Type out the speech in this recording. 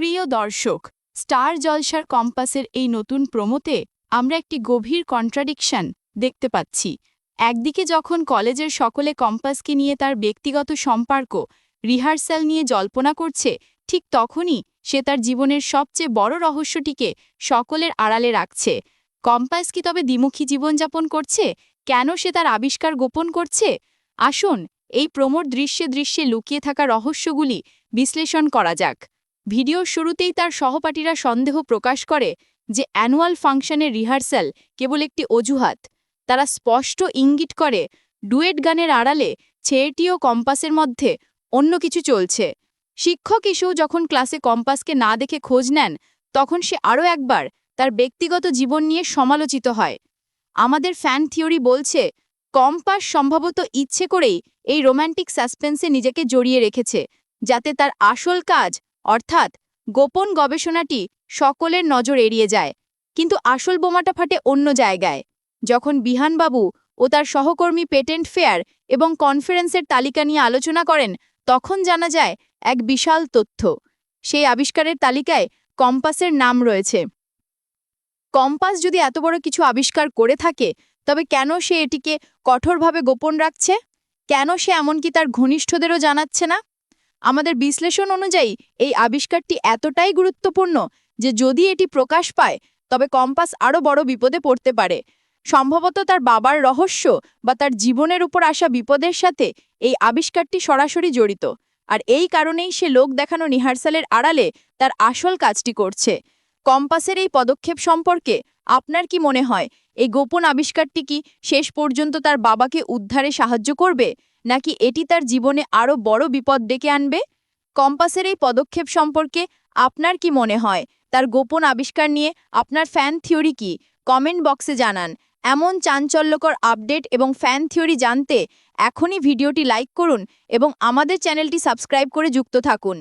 প্রিয় দর্শক, স্টার জলসার কম্পাসের এই নতুন প্রমোতে আমরা একটি গভীর কন্ট্রাডিকশন দেখতে পাচ্ছি। একদিকে যখন কলেজের সকলে কম্পাসকে নিয়ে তার ব্যক্তিগত সম্পর্ক, রিহার্সাল নিয়ে জল্পনা করছে, ঠিক তখনই সে তার জীবনের সবচেয়ে বড় রহস্যটিকে সকলের আড়ালে রাখছে। কম্পাস কি তবে দ্বিমুখী জীবনযাপন করছে? কেন সে তার আবিষ্কার গোপন করছে? আসুন এই প্রমোর দৃশ্যে দৃশ্যে লুকিয়ে থাকা রহস্যগুলি বিশ্লেষণ করা যাক। ভিডিওর শুরুতেই তার সহপাঠীরা সন্দেহ প্রকাশ করে যে অ্যানুয়াল ফাংশনের রিহার্সাল কেবল একটি অজুহাত। তারা স্পষ্ট ইঙ্গিত করে, ডুয়েট গানের আড়ালে ছেয়েটি ও কম্পাসের মধ্যে অন্য কিছু চলছে। শিক্ষক এসেও যখন ক্লাসে কম্পাসকে না দেখে খোঁজ নেন, তখন সে আরও একবার তার ব্যক্তিগত জীবন নিয়ে সমালোচিত হয়। আমাদের ফ্যান থিওরি বলছে, কম্পাস সম্ভবত ইচ্ছে করেই এই রোম্যান্টিক সাসপেন্সে নিজেকে জড়িয়ে রেখেছে, যাতে তার আসল কাজ অর্থাৎ গোপন গবেষণাটি সকলের নজর এড়িয়ে যায়, কিন্তু আসল বোমাটা ফাটে অন্য জায়গায়। যখন বিহানবাবু ও তার সহকর্মী পেটেন্ট ফেয়ার এবং কনফারেন্সের তালিকা নিয়ে আলোচনা করেন, তখন জানা যায় এক বিশাল তথ্য। সেই আবিষ্কারের তালিকায় কম্পাসের নাম রয়েছে। কম্পাস যদি এত বড় কিছু আবিষ্কার করে থাকে, তবে কেন সে এটিকে কঠোরভাবে গোপন রাখছে? কেন সে এমনকি তার ঘনিষ্ঠদেরও জানাচ্ছে না? আমাদের বিশ্লেষণ অনুযায়ী এই আবিষ্কারটি এতটাই গুরুত্বপূর্ণ যে যদি এটি প্রকাশ পায়, তবে কম্পাস আরও বড় বিপদে পড়তে পারে। সম্ভবত তার বাবার রহস্য বা তার জীবনের উপর আসা বিপদের সাথে এই আবিষ্কারটি সরাসরি জড়িত, আর এই কারণেই সে লোক দেখানো রিহার্সালের আড়ালে তার আসল কাজটি করছে। কম্পাসের এই পদক্ষেপ সম্পর্কে আপনার কি মনে হয়? এই গোপন আবিষ্কারটি কি শেষ পর্যন্ত তার বাবাকে উদ্ধারে সাহায্য করবে? নাকি এটি তার জীবনে আরও বড় বিপদ ডেকে আনবে? কম্পাসের এই পদক্ষেপ সম্পর্কে আপনার কি মনে হয়? তার গোপন আবিষ্কার নিয়ে আপনার ফ্যান থিওরি কি? কমেন্ট বক্সে জানান। এমন চাঞ্চল্যকর আপডেট এবং ফ্যান থিওরি জানতে এখনই ভিডিওটি লাইক করুন এবং আমাদের চ্যানেলটি সাবস্ক্রাইব করে যুক্ত থাকুন।